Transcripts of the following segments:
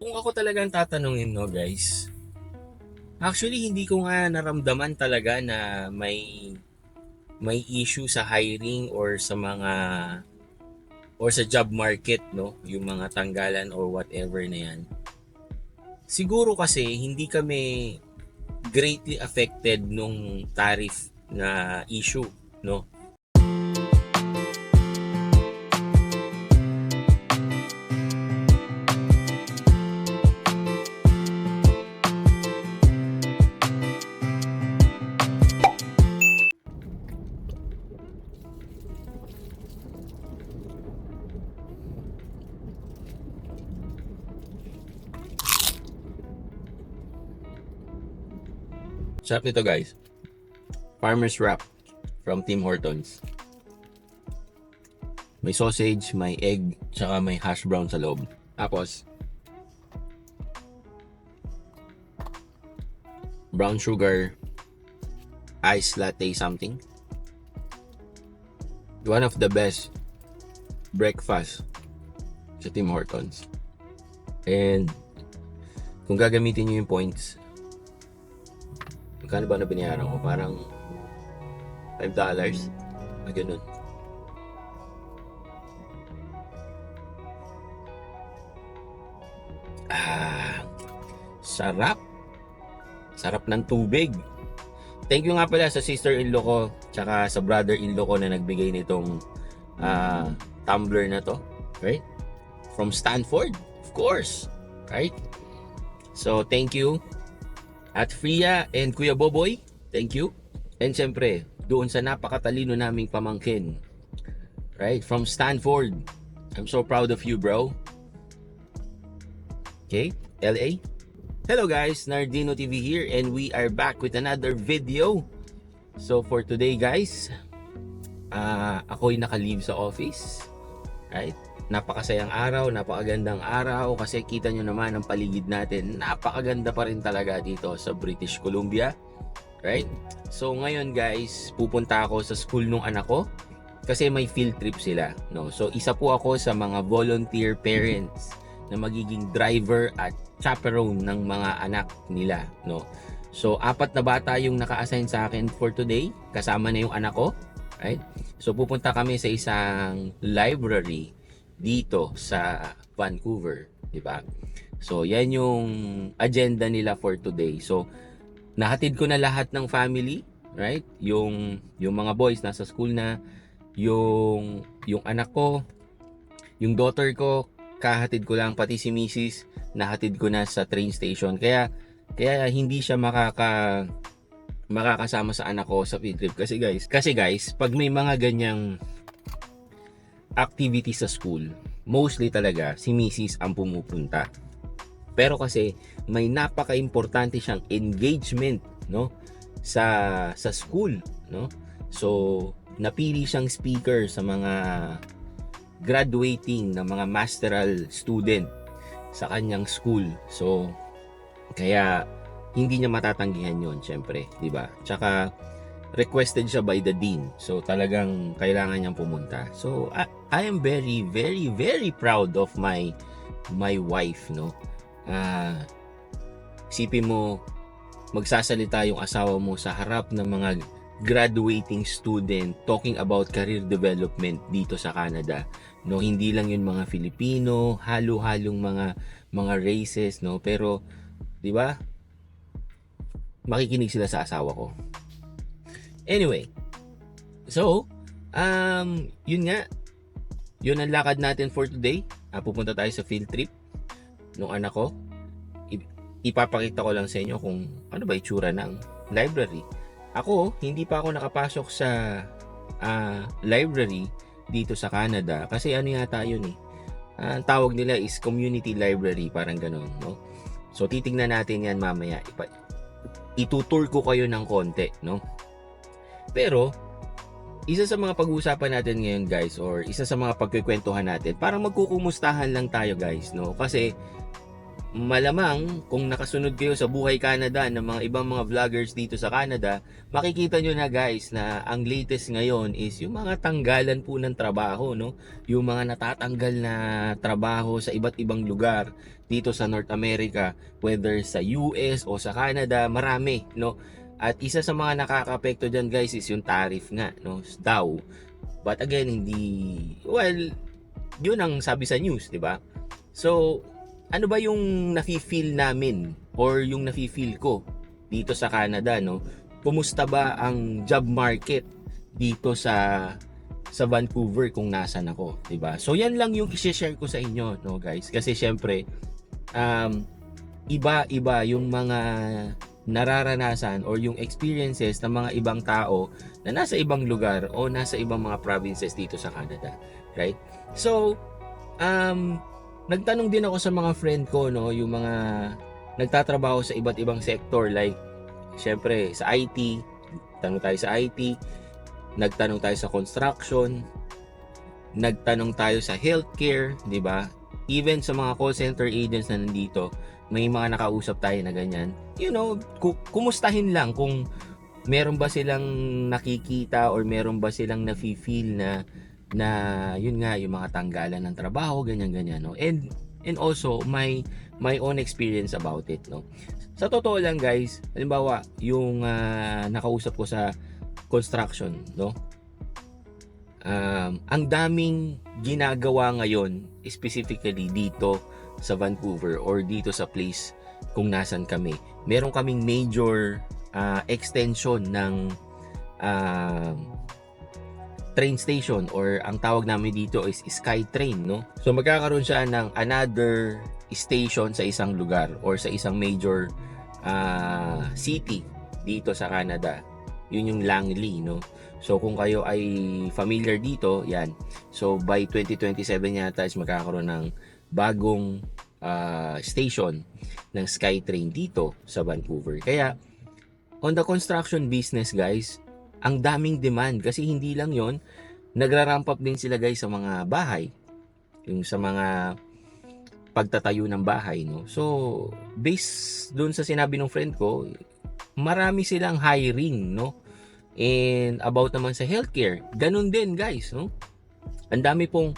Kung ako talagang tatanungin no guys, actually hindi ko nga naramdaman talaga na may may issue sa hiring or sa mga or sa job market no, yung mga tanggalan or whatever na yan. Siguro kasi hindi kami greatly affected nung tariff na issue no. Sarap nito guys. Farmer's Wrap from Tim Hortons. May sausage, may egg, tsaka may hash brown sa loob. Tapos, brown sugar, ice latte something. One of the best breakfast sa Tim Hortons. And, kung gagamitin nyo yung points, Magkano ba na binayaran ko? Parang $5 dollars. Ah, ganun. Ah, sarap. Sarap ng tubig. Thank you nga pala sa sister-in-law ko tsaka sa brother-in-law ko na nagbigay nitong ah, tumbler na to. Right? From Stanford, of course. Right? So, thank you at Fria and Kuya Boboy, thank you. And syempre, doon sa napakatalino naming pamangkin. Right? From Stanford. I'm so proud of you, bro. Okay? LA? Hello guys, Nardino TV here and we are back with another video. So for today guys, ah ako'y naka-leave sa office. Right? Napakasayang araw, napakagandang araw kasi kita nyo naman ang paligid natin. Napakaganda pa rin talaga dito sa British Columbia. Right? So ngayon guys, pupunta ako sa school nung anak ko kasi may field trip sila. No? So isa po ako sa mga volunteer parents na magiging driver at chaperone ng mga anak nila. No? So apat na bata yung naka-assign sa akin for today. Kasama na yung anak ko. Right? So pupunta kami sa isang library dito sa Vancouver, di ba? So, yan yung agenda nila for today. So, nahatid ko na lahat ng family, right? Yung yung mga boys nasa school na, yung yung anak ko, yung daughter ko, kahatid ko lang pati si Mrs. nahatid ko na sa train station. Kaya kaya hindi siya makaka makakasama sa anak ko sa field trip kasi guys, kasi guys, pag may mga ganyang activity sa school, mostly talaga si Mrs. ang pumupunta. Pero kasi may napaka-importante siyang engagement, no? Sa sa school, no? So, napili siyang speaker sa mga graduating na mga masteral student sa kanyang school. So, kaya hindi niya matatanggihan 'yon, syempre, 'di ba? Tsaka requested siya by the dean. So talagang kailangan niyang pumunta. So I, I am very very very proud of my my wife, no. Ah isipin mo magsasalita yung asawa mo sa harap ng mga graduating student talking about career development dito sa Canada. No, hindi lang yun mga Filipino, halo-halong mga mga races, no. Pero 'di ba? Makikinig sila sa asawa ko. Anyway, so, um, yun nga, yun ang lakad natin for today. Uh, pupunta tayo sa field trip ng anak ko. Ipapakita ko lang sa inyo kung ano ba itsura ng library. Ako, hindi pa ako nakapasok sa uh, library dito sa Canada kasi ano yata yun eh. Uh, ang tawag nila is community library, parang ganun, no? So titingnan natin yan mamaya. Ipa- itutour ko kayo ng konti, no? Pero, isa sa mga pag-uusapan natin ngayon guys or isa sa mga pagkikwentuhan natin, parang magkukumustahan lang tayo guys, no? Kasi malamang kung nakasunod kayo sa Buhay Canada ng mga ibang mga vloggers dito sa Canada, makikita nyo na guys na ang latest ngayon is yung mga tanggalan po ng trabaho, no? Yung mga natatanggal na trabaho sa iba't ibang lugar dito sa North America, whether sa US o sa Canada, marami, no? At isa sa mga nakakapekto dyan guys is yung tariff nga, no? Daw. But again, hindi, well, yun ang sabi sa news, di ba? So, ano ba yung nafi-feel namin or yung nafi-feel ko dito sa Canada, no? Kumusta ba ang job market dito sa sa Vancouver kung nasan ako, 'di ba? So yan lang yung i-share ko sa inyo, no, guys. Kasi syempre um iba-iba yung mga nararanasan or yung experiences ng mga ibang tao na nasa ibang lugar o nasa ibang mga provinces dito sa Canada, right? So, um nagtanong din ako sa mga friend ko no yung mga nagtatrabaho sa iba't ibang sector like syempre sa IT tanong tayo sa IT nagtanong tayo sa construction nagtanong tayo sa healthcare di ba even sa mga call center agents na nandito may mga nakausap tayo na ganyan you know ku- kumustahin lang kung meron ba silang nakikita or meron ba silang nafi-feel na na yun nga yung mga tanggalan ng trabaho ganyan ganyan no? And and also my my own experience about it no? Sa totoo lang guys halimbawa yung ah, nakausap ko sa construction no? Um, ang daming ginagawa ngayon specifically dito sa Vancouver or dito sa place kung nasan kami meron kaming major ah, extension ng ah, train station or ang tawag namin dito is SkyTrain, no? So magkakaroon siya ng another station sa isang lugar or sa isang major ah, city dito sa Canada. Yun yung Langley, no? So kung kayo ay familiar dito, yan. So by 2027 yata is magkakaroon ng bagong ah, station ng SkyTrain dito sa Vancouver. Kaya on the construction business, guys, ang daming demand kasi hindi lang yon nagra-ramp up din sila guys sa mga bahay. Yung sa mga pagtatayo ng bahay no? So based doon sa sinabi ng friend ko marami silang hiring no? And about naman sa healthcare ganun din guys no? Ang dami pong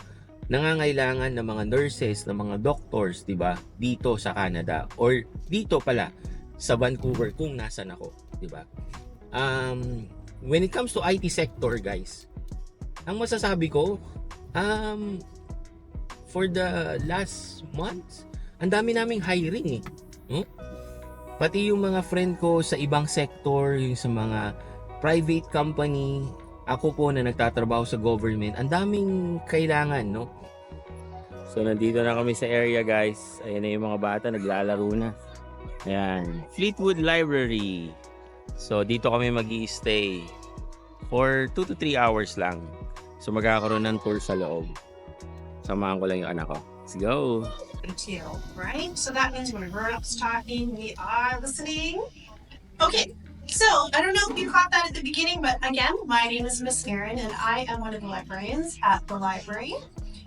nangangailangan ng mga nurses ng mga doctors 'di ba dito sa Canada or dito pala sa Vancouver kung nasan ako 'di ba um when it comes to IT sector, guys, ang masasabi ko, um, for the last months, ang dami naming hiring eh. Hmm? Pati yung mga friend ko sa ibang sector, yung sa mga private company, ako po na nagtatrabaho sa government, ang daming kailangan, no? So, nandito na kami sa area, guys. Ayan na yung mga bata, naglalaro na. Ayan. Fleetwood Library. So, dito kami mag stay for 2 to 3 hours lang. So, magkakaroon ng tour sa loob. Samahan ko lang yung anak ko. Let's go! two, right? So that means when grown-ups talking, we are listening. Okay, so I don't know if you caught that at the beginning, but again, my name is Miss Erin, and I am one of the librarians at the library.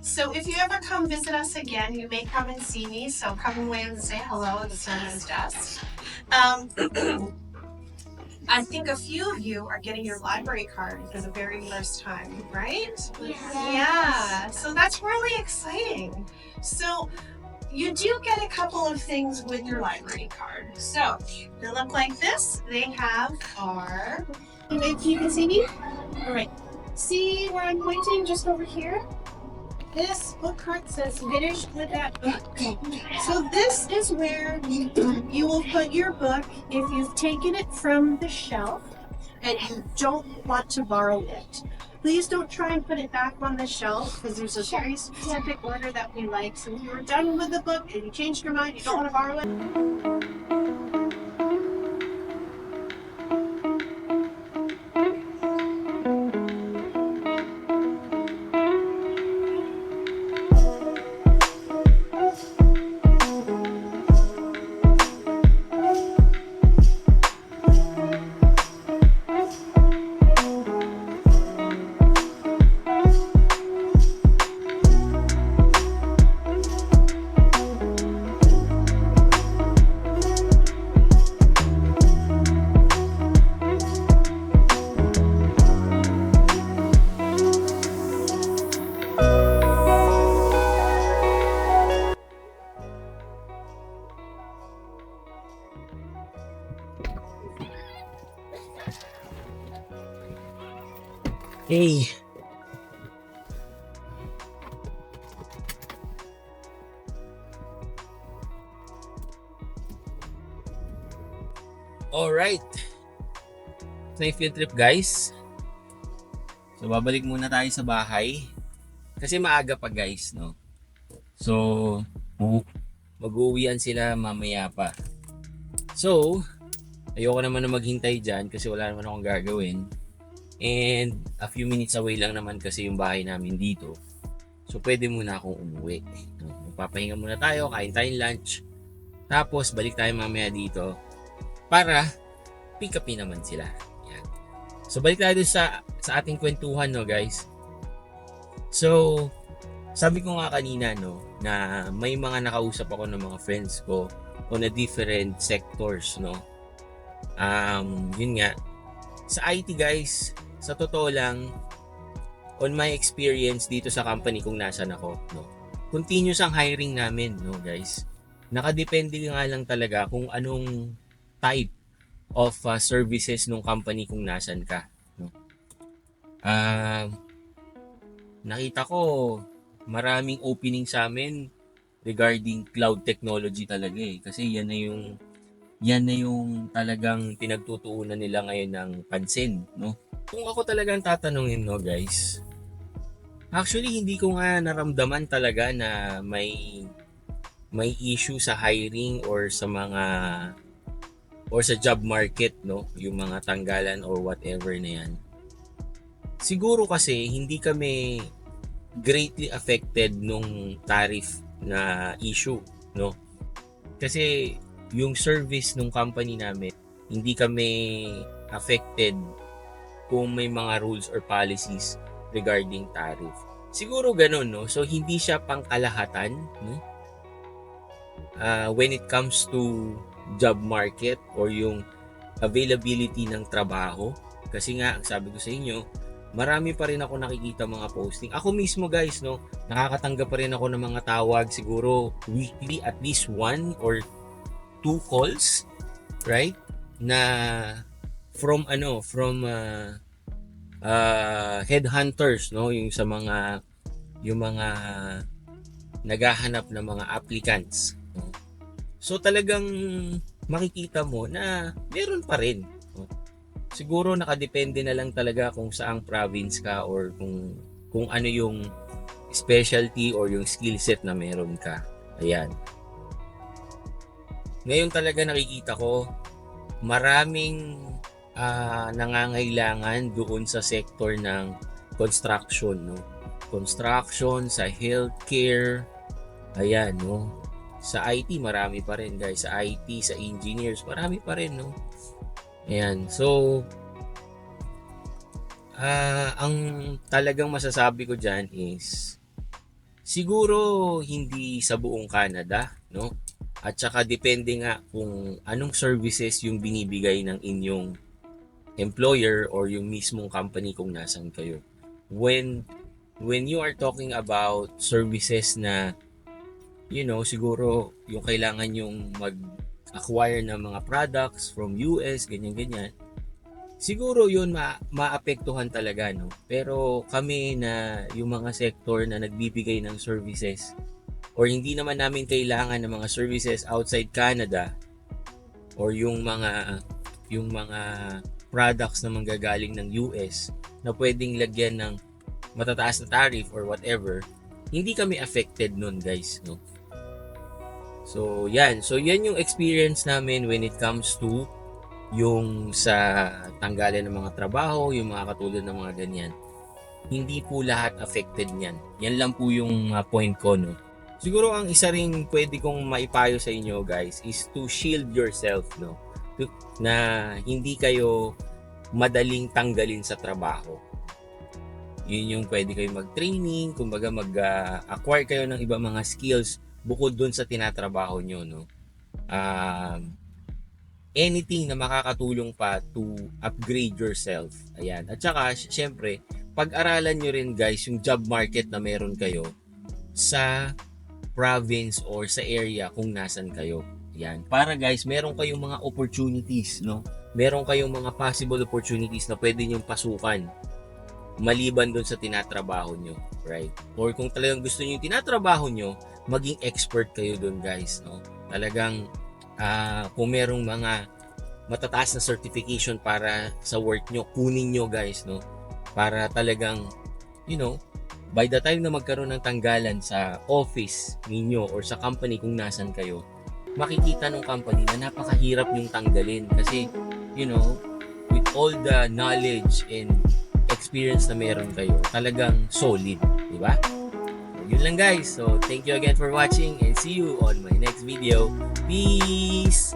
So if you ever come visit us again, you may come and see me. So come and wave and say hello at the sermon's desk. Um, I think a few of you are getting your library card for the very first time, right? Yeah, so that's really exciting. So you do get a couple of things with your library card. So they look like this. They have our. If you can see me, all right. See where I'm pointing, just over here. This book card says "Finished with that book." So this is where you, you will put your book if you've taken it from the shelf and you don't want to borrow it. Please don't try and put it back on the shelf because there's a very specific order that we like. So if you're done with the book and you changed your mind, you don't want to borrow it, Hey. Alright. Yung field trip guys. So, babalik muna tayo sa bahay. Kasi maaga pa guys, no? So, mag-uwian sila mamaya pa. So, ayoko naman na maghintay dyan kasi wala naman akong gagawin. And a few minutes away lang naman kasi yung bahay namin dito. So pwede muna akong umuwi. Magpapahinga muna tayo, kain tayong lunch. Tapos balik tayo mamaya dito para pick upin naman sila. Yan. So balik tayo sa, sa ating kwentuhan no guys. So sabi ko nga kanina no na may mga nakausap ako ng mga friends ko on a different sectors no. Um, yun nga, sa IT guys, sa totoo lang, on my experience dito sa company kung nasan ako, no, continuous ang hiring namin, no, guys. Nakadepende nga lang talaga kung anong type of uh, services ng company kung nasan ka, no. Ah, nakita ko maraming opening sa amin regarding cloud technology talaga eh. Kasi yan na yung yan na yung talagang pinagtutuunan nila ngayon ng pansin, no? Kung ako talagang tatanungin, no, guys, actually, hindi ko nga naramdaman talaga na may may issue sa hiring or sa mga or sa job market, no? Yung mga tanggalan or whatever na yan. Siguro kasi hindi kami greatly affected nung tariff na issue, no? Kasi yung service ng company namin, hindi kami affected kung may mga rules or policies regarding tariff. Siguro ganun, no? So, hindi siya pangkalahatan, no? Uh, when it comes to job market or yung availability ng trabaho. Kasi nga, sabi ko sa inyo, marami pa rin ako nakikita mga posting. Ako mismo guys, no, nakakatanggap pa rin ako ng mga tawag siguro weekly at least one or two calls, right? Na from ano, from uh, uh, headhunters, no, yung sa mga yung mga naghahanap ng mga applicants. No? So talagang makikita mo na meron pa rin. No? Siguro nakadepende na lang talaga kung saang province ka or kung kung ano yung specialty or yung skill set na meron ka. Ayan. Ngayon talaga nakikita ko maraming ah, nangangailangan doon sa sector ng construction, no? Construction, sa healthcare, ayan, no? Sa IT, marami pa rin, guys. Sa IT, sa engineers, marami pa rin, no? Ayan, so, ah, ang talagang masasabi ko dyan is, siguro hindi sa buong Canada, no? At saka depende nga kung anong services yung binibigay ng inyong employer or yung mismong company kung nasan kayo. When when you are talking about services na you know, siguro yung kailangan yung mag-acquire ng mga products from US, ganyan-ganyan. Siguro yun ma maapektuhan talaga, no? Pero kami na yung mga sector na nagbibigay ng services or hindi naman namin kailangan ng mga services outside Canada or yung mga yung mga products na manggagaling ng US na pwedeng lagyan ng matataas na tariff or whatever, hindi kami affected nun guys, no? So, yan. So, yan yung experience namin when it comes to yung sa tanggalan ng mga trabaho, yung mga katulad ng mga ganyan. Hindi po lahat affected niyan. Yan lang po yung uh, point ko, no? Siguro ang isa rin pwede kong maipayo sa inyo guys is to shield yourself, no? Na hindi kayo madaling tanggalin sa trabaho. Yun yung pwede kayo mag-training, kumbaga mag-acquire kayo ng iba mga skills bukod dun sa tinatrabaho nyo, no? Um, anything na makakatulong pa to upgrade yourself. Ayan. At saka, sy- syempre, pag-aralan nyo rin guys yung job market na meron kayo sa province or sa area kung nasan kayo. Yan. Para guys, meron kayong mga opportunities, no? Meron kayong mga possible opportunities na pwede nyong pasukan maliban doon sa tinatrabaho nyo, right? Or kung talagang gusto nyo yung tinatrabaho nyo, maging expert kayo doon guys, no? Talagang ah, kung merong mga matataas na certification para sa work nyo, kunin nyo guys, no? Para talagang, you know, by the time na magkaroon ng tanggalan sa office ninyo or sa company kung nasan kayo, makikita ng company na napakahirap yung tanggalin kasi, you know, with all the knowledge and experience na meron kayo, talagang solid, di ba? So, yun lang guys. So, thank you again for watching and see you on my next video. Peace!